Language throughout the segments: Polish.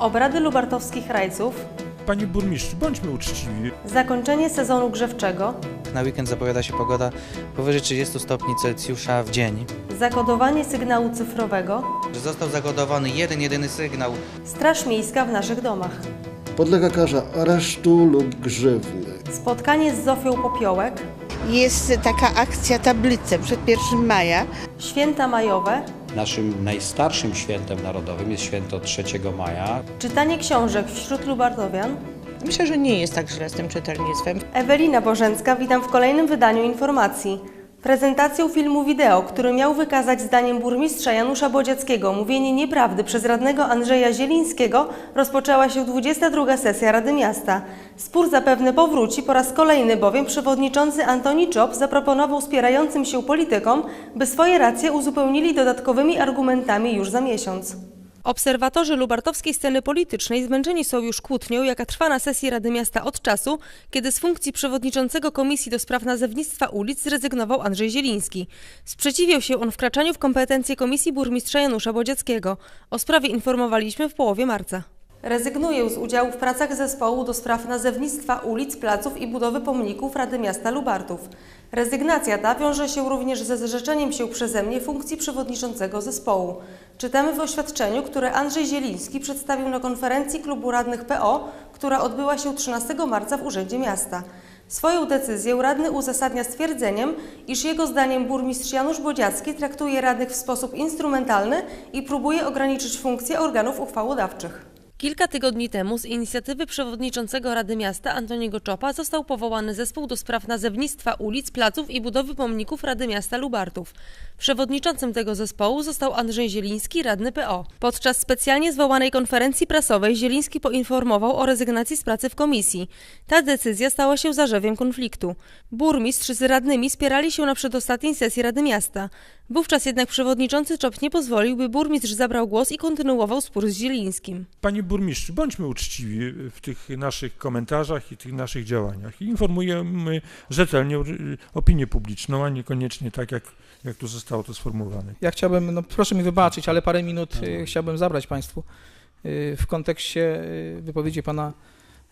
Obrady lubartowskich rajców, Panie burmistrzu, bądźmy uczciwi. zakończenie sezonu grzewczego, Na weekend zapowiada się pogoda powyżej 30 stopni Celsjusza w dzień. zakodowanie sygnału cyfrowego, Że został zakodowany jeden, jedyny sygnał. Straż Miejska w naszych domach, podlega karze aresztu lub grzywny. spotkanie z Zofią Popiołek, Jest taka akcja tablice przed 1 maja. święta majowe, Naszym najstarszym świętem narodowym jest święto 3 maja. czytanie książek wśród lubartowian. Myślę, że nie jest tak źle z tym czytelnictwem. Ewelina Bożęcka, witam w kolejnym wydaniu informacji. Prezentacją filmu wideo, który miał wykazać zdaniem burmistrza Janusza Bodziackiego mówienie nieprawdy przez radnego Andrzeja Zielińskiego, rozpoczęła się 22 sesja Rady Miasta. Spór zapewne powróci po raz kolejny, bowiem przewodniczący Antoni Czop zaproponował wspierającym się politykom, by swoje racje uzupełnili dodatkowymi argumentami już za miesiąc. Obserwatorzy lubartowskiej sceny politycznej zmęczeni są już kłótnią, jaka trwa na sesji Rady Miasta od czasu, kiedy z funkcji przewodniczącego Komisji do Spraw Nazewnictwa Ulic zrezygnował Andrzej Zieliński. Sprzeciwiał się on wkraczaniu w kompetencje Komisji Burmistrza Janusza Bodziackiego. O sprawie informowaliśmy w połowie marca. Rezygnuję z udziału w pracach zespołu do spraw nazewnictwa ulic, placów i budowy pomników Rady Miasta Lubartów. Rezygnacja ta wiąże się również ze zrzeczeniem się przeze mnie funkcji przewodniczącego zespołu. Czytamy w oświadczeniu, które Andrzej Zieliński przedstawił na konferencji klubu radnych PO, która odbyła się 13 marca w Urzędzie Miasta. Swoją decyzję radny uzasadnia stwierdzeniem, iż jego zdaniem burmistrz Janusz Bodziacki traktuje radnych w sposób instrumentalny i próbuje ograniczyć funkcje organów uchwałodawczych. Kilka tygodni temu z inicjatywy przewodniczącego Rady Miasta Antoniego Czopa został powołany zespół do spraw nazewnictwa ulic, placów i budowy pomników Rady Miasta Lubartów. Przewodniczącym tego zespołu został Andrzej Zieliński, radny PO. Podczas specjalnie zwołanej konferencji prasowej Zieliński poinformował o rezygnacji z pracy w komisji. Ta decyzja stała się zarzewiem konfliktu. Burmistrz z radnymi spierali się na przedostatniej sesji Rady Miasta. Wówczas jednak przewodniczący Czop nie pozwolił, by burmistrz zabrał głos i kontynuował spór z Zielińskim. Panie burmistrzu, bądźmy uczciwi w tych naszych komentarzach i tych naszych działaniach. Informujemy rzetelnie y, opinię publiczną, a niekoniecznie tak, jak, jak tu zostało to sformułowane. Ja chciałbym, no proszę mi wybaczyć, ale parę minut y, chciałbym zabrać Państwu y, w kontekście wypowiedzi Pana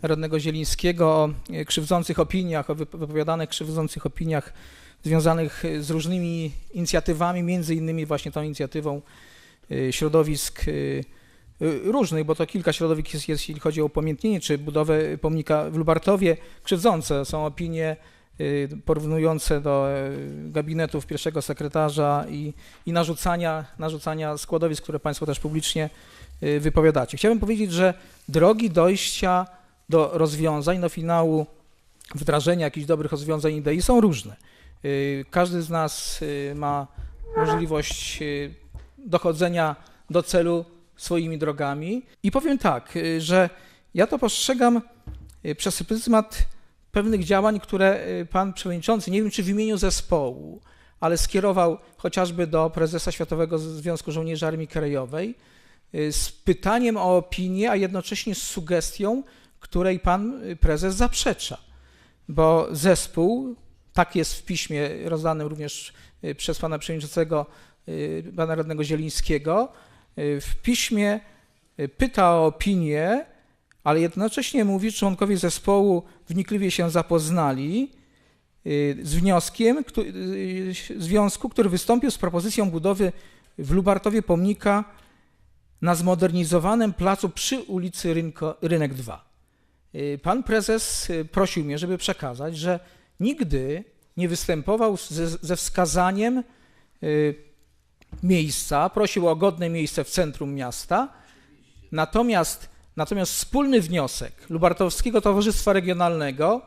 radnego Zielińskiego o krzywdzących opiniach, o wyp- wypowiadanych krzywdzących opiniach związanych y, z różnymi inicjatywami, między innymi właśnie tą inicjatywą y, środowisk y, różnych, bo to kilka środowisk jest, jeśli chodzi o upamiętnienie czy budowę pomnika w Lubartowie. Krzywdzące są opinie porównujące do gabinetów pierwszego sekretarza i, i narzucania, narzucania składowisk, które Państwo też publicznie wypowiadacie. Chciałbym powiedzieć, że drogi dojścia do rozwiązań, do finału wdrażania jakichś dobrych rozwiązań idei są różne. Y, Każdy z nas y, ma możliwość y, dochodzenia do celu swoimi drogami i powiem tak, że ja to postrzegam przez pryzmat pewnych działań, które pan przewodniczący, nie wiem czy w imieniu zespołu, ale skierował chociażby do prezesa Światowego Związku Żołnierzy Armii Krajowej z pytaniem o opinię, a jednocześnie z sugestią, której pan prezes zaprzecza. Bo zespół, tak jest w piśmie rozdanym również y, przez pana przewodniczącego, y, pana radnego Zielińskiego, y, w piśmie pyta o opinię, ale jednocześnie mówi, że członkowie zespołu wnikliwie się zapoznali z wnioskiem związku, który wystąpił z propozycją budowy w Lubartowie pomnika na zmodernizowanym placu przy ulicy Rynko, Rynek 2. Y, Pan prezes prosił mnie, żeby przekazać, że nigdy nie występował ze, ze wskazaniem y, miejsca, prosił o godne miejsce w centrum miasta, natomiast, natomiast wspólny wniosek Lubartowskiego Towarzystwa Regionalnego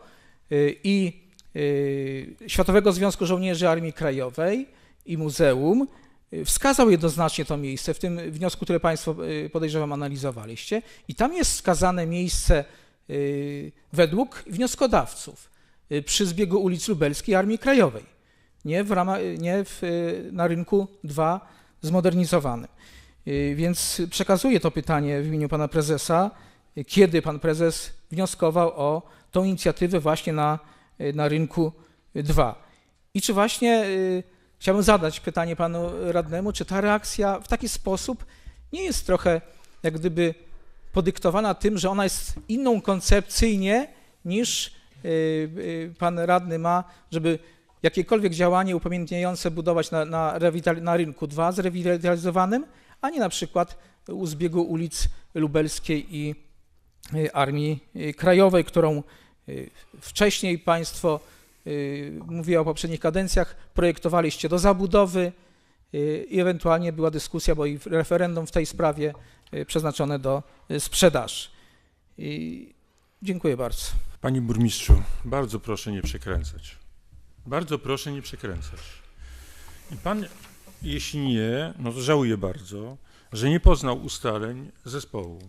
y, i y, Światowego Związku Żołnierzy Armii Krajowej i Muzeum y, wskazał jednoznacznie to miejsce w tym wniosku, który Państwo y, podejrzewam analizowaliście. I tam jest wskazane miejsce y, według wnioskodawców przy zbiegu ulic Lubelskiej Armii Krajowej, nie, w ramach, nie w, y, na rynku 2 zmodernizowanym. Y, Więc przekazuję to pytanie w imieniu pana prezesa, y, kiedy pan prezes wnioskował o tą inicjatywę właśnie na, y, na rynku 2. I czy właśnie y, chciałbym zadać pytanie panu radnemu, czy ta reakcja w taki sposób nie jest trochę jak gdyby podyktowana tym, że ona jest inną koncepcyjnie niż y, y, pan radny ma, żeby jakiekolwiek działanie upamiętniające budować na, na, na rynku 2 zrewitalizowanym, a nie na przykład u zbiegu ulic Lubelskiej i y, Armii y, Krajowej, którą y, wcześniej Państwo, y, mówię o poprzednich kadencjach, projektowaliście do zabudowy y, i ewentualnie była dyskusja, bo i referendum w tej sprawie y, przeznaczone do y, sprzedaży. Dziękuję bardzo. Panie burmistrzu, bardzo proszę nie przekręcać. Bardzo proszę nie przekręcać. I pan, jeśli nie, no to żałuję bardzo, że nie poznał ustaleń zespołu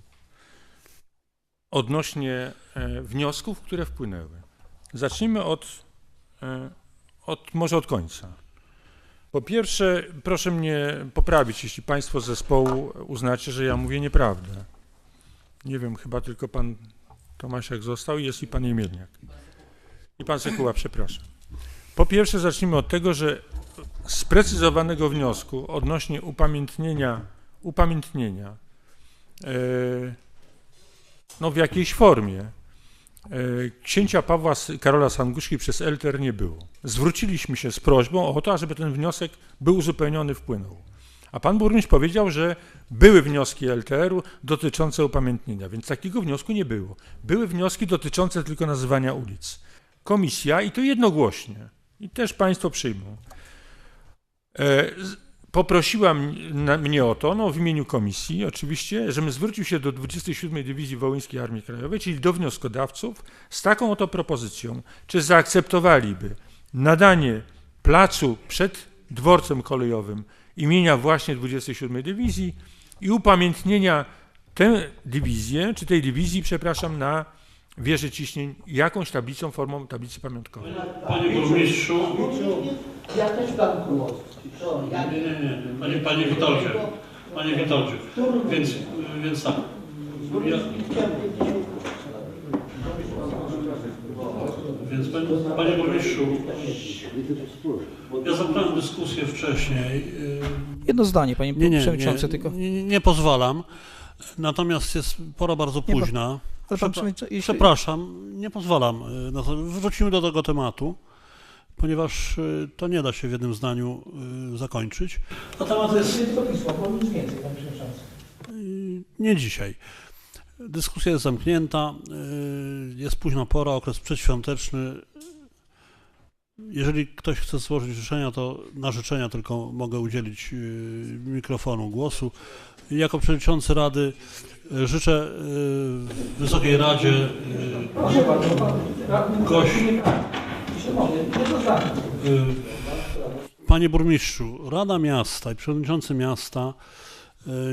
odnośnie e, wniosków, które wpłynęły. Zacznijmy od, e, od, może od końca. Po pierwsze, proszę mnie poprawić, jeśli państwo z zespołu uznacie, że ja mówię nieprawdę. Nie wiem, chyba tylko pan Tomasiak został i jest i pan Jemielniak. I pan Sekuła, przepraszam. Po pierwsze, zacznijmy od tego, że sprecyzowanego wniosku odnośnie upamiętnienia, upamiętnienia e, no w jakiejś formie e, księcia Pawła Karola Sanguszki przez Elter nie było. Zwróciliśmy się z prośbą o to, żeby ten wniosek był uzupełniony, wpłynął. A pan burmistrz powiedział, że były wnioski LTR-u dotyczące upamiętnienia, więc takiego wniosku nie było. Były wnioski dotyczące tylko nazywania ulic. Komisja, i to jednogłośnie, i też państwo przyjmą, e, poprosiła mnie o to, no w imieniu komisji oczywiście, żebym zwrócił się do 27 Dywizji Wołyńskiej Armii Krajowej, czyli do wnioskodawców, z taką oto propozycją, czy zaakceptowaliby nadanie placu przed dworcem kolejowym imienia właśnie 27 Dywizji i upamiętnienia tę dywizję, czy tej dywizji, przepraszam, na wieży ciśnień jakąś tablicą, formą tablicy pamiątkowej. Panie burmistrzu, Ja też dam głos. Nie, nie, nie, panie, panie Witoldzie, panie Witoldzie, więc, więc tak, ja, panie, panie burmistrzu, ja zabrałem dyskusję wcześniej, Jedno zdanie, panie nie, nie, przewodniczący, nie, tylko. nie, nie pozwalam, natomiast jest pora bardzo późna. Pan Przepra- przewodniczący, jeśli, Przepraszam, nie pozwalam. na to. Wrócimy do tego tematu, ponieważ y, to nie da się w jednym zdaniu y, zakończyć. A temat jest nie dzisiaj. Dyskusja jest zamknięta, y, jest późna pora, okres przedświąteczny. Jeżeli ktoś chce złożyć życzenia, to na życzenia tylko mogę udzielić y, mikrofonu, głosu. Jako przewodniczący Rady y, życzę Wysokiej Radzie gość. Y, Panie burmistrzu, Rada Miasta i przewodniczący miasta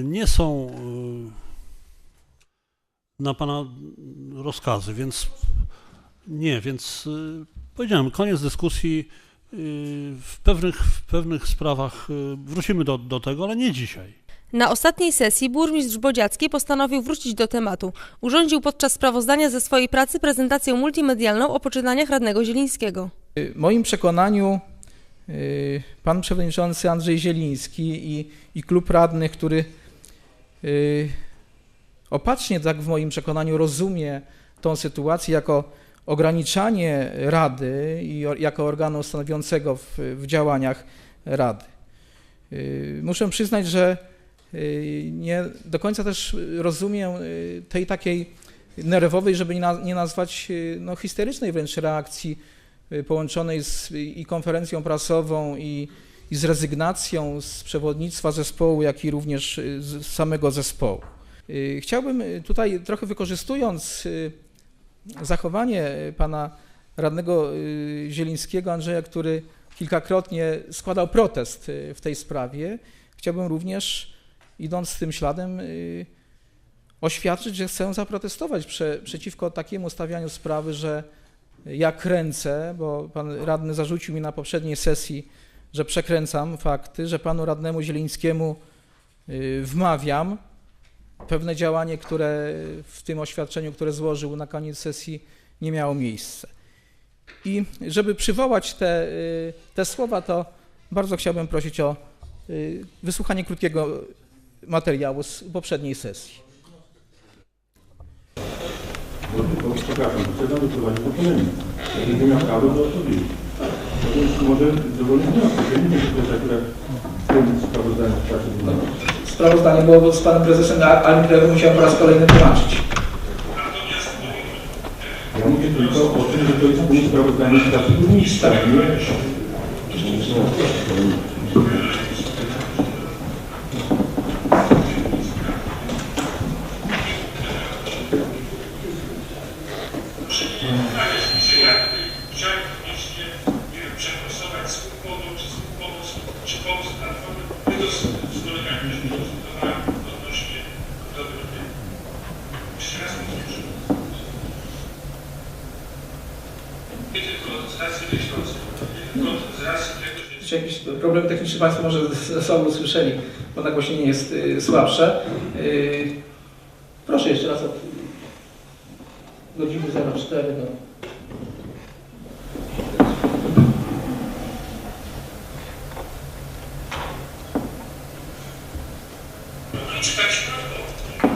nie są na pana rozkazy, więc nie, więc y, powiedziałem, koniec dyskusji. y, W pewnych, w pewnych sprawach y, wrócimy do, do tego, ale nie dzisiaj. Na ostatniej sesji burmistrz Bodziacki postanowił wrócić do tematu. Urządził podczas sprawozdania ze swojej pracy prezentację multimedialną o poczynaniach radnego Zielińskiego. W moim przekonaniu pan przewodniczący Andrzej Zieliński i, i klub radnych, który opatrznie tak w moim przekonaniu rozumie tą sytuację jako ograniczanie Rady i jako organu stanowiącego w, w działaniach Rady. Y, Muszę przyznać, że y, nie do końca też rozumiem y, tej takiej nerwowej, żeby nie, na, nie nazwać no, histerycznej wręcz reakcji połączonej z i konferencją prasową i, i z rezygnacją z przewodnictwa zespołu, jak i również z samego zespołu. Y, Chciałbym y, tutaj trochę wykorzystując y, zachowanie pana radnego Zielińskiego Andrzeja, który kilkakrotnie składał protest w tej sprawie, chciałbym również, idąc tym śladem, oświadczyć, że chcę zaprotestować prze, przeciwko takiemu stawianiu sprawy, że ja kręcę, bo pan radny zarzucił mi na poprzedniej sesji, że przekręcam fakty, że panu radnemu Zielińskiemu wmawiam pewne działanie, które w tym oświadczeniu, które złożył na koniec sesji, nie miało miejsca. I żeby przywołać te, y, te słowa, to bardzo chciałbym prosić o y, wysłuchanie krótkiego materiału z poprzedniej sesji. Przepraszam, chcę doprowadzić do polemiki. Jak nie miał prawo, to odpowiedzieć. No więc może dowolny wniosek. Ja nie wiem, czy to jest akurat w tym sprawozdaniu w czasie. Sprawozdanie było z panem prezesem, ale musiałem po raz kolejny tłumaczyć. Ja mówię tylko o tym, że to jest z czasu burmistrza, nie? Chciałem koniecznie, nie wiem, przegłosować swój pomysł, czy swój pomysł, czy pomysł Platformy. My to z, z kolegami też konsultowałem odnośnie budowy budynku. Jeszcze raz powtórzę. Nie tylko z racji myślącej, nie tylko z racji tego, że Czy jakiś problem techniczny Państwo może ze sobą usłyszeli, bo nagłośnienie jest y, słabsze. Y, proszę jeszcze raz od godziny 04 do... czytać prawdą.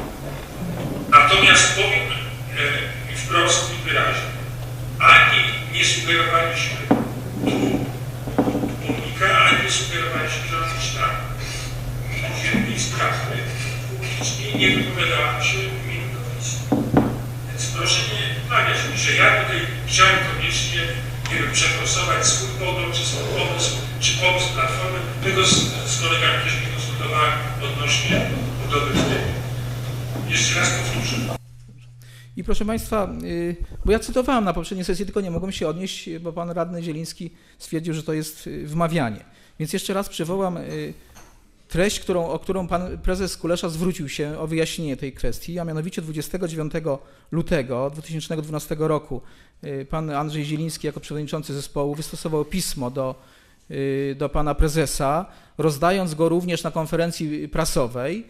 Natomiast powiem e, wprost i wyraźnie, ani nie sugerowaliśmy tu pomnika, ani nie sztab. Urzędnik sprawy publicznie nie wypowiadałem się w imieniu komisji. Więc proszę nie wmawiać mi, że ja tutaj chciałem koniecznie nie wiem, swój pogląd, czy swój pomysł, czy pomysł Platformy. Tego z, z kolegami też nie konsultowałem odnośnie budowy wtedy. Jeszcze raz powtórzę. I proszę Państwa, y, bo ja cytowałem na poprzedniej sesji, tylko nie mogłem się odnieść, bo Pan Radny Zieliński stwierdził, że to jest y, wmawianie. Więc jeszcze raz przywołam y, treść, którą, o którą Pan Prezes Kulesza zwrócił się o wyjaśnienie tej kwestii, a mianowicie 29 lutego 2012 roku y, Pan Andrzej Zieliński jako przewodniczący zespołu wystosował pismo do, y, do Pana Prezesa, rozdając go również na konferencji prasowej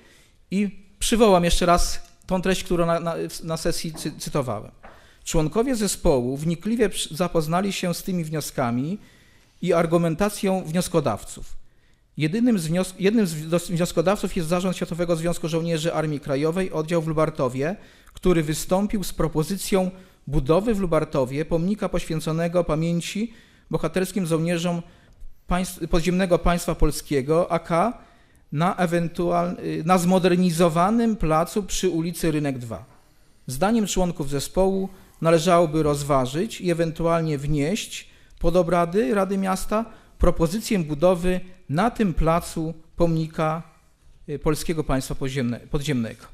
i przywołam jeszcze raz tą treść, którą na, na, na sesji cy, cytowałem. Członkowie zespołu wnikliwie zapoznali się z tymi wnioskami i argumentacją wnioskodawców. Jedynym z jednym z wnios- wnioskodawców jest Zarząd Światowego Związku Żołnierzy Armii Krajowej, oddział w Lubartowie, który wystąpił z propozycją budowy w Lubartowie pomnika poświęconego pamięci bohaterskim żołnierzom państw, podziemnego państwa polskiego, AK, na, ewentual, na zmodernizowanym placu przy ulicy Rynek 2. Zdaniem członków zespołu należałoby rozważyć i ewentualnie wnieść pod obrady Rady Miasta propozycję budowy na tym placu pomnika y, polskiego państwa podziemne, podziemnego.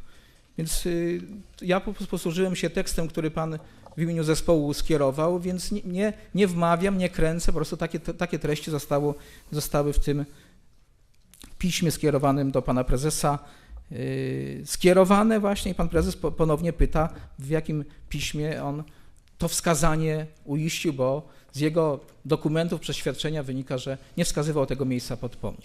Więc y, ja po- posłużyłem się tekstem, który pan w imieniu zespołu skierował, więc nie, nie, wmawiam, nie kręcę, po prostu takie, takie treści zostało, zostały w tym piśmie skierowanym do pana prezesa yy, skierowane właśnie i pan prezes po- ponownie pyta, w jakim piśmie on to wskazanie uiścił, bo z jego dokumentów, przeświadczenia wynika, że nie wskazywał tego miejsca pod pomnik.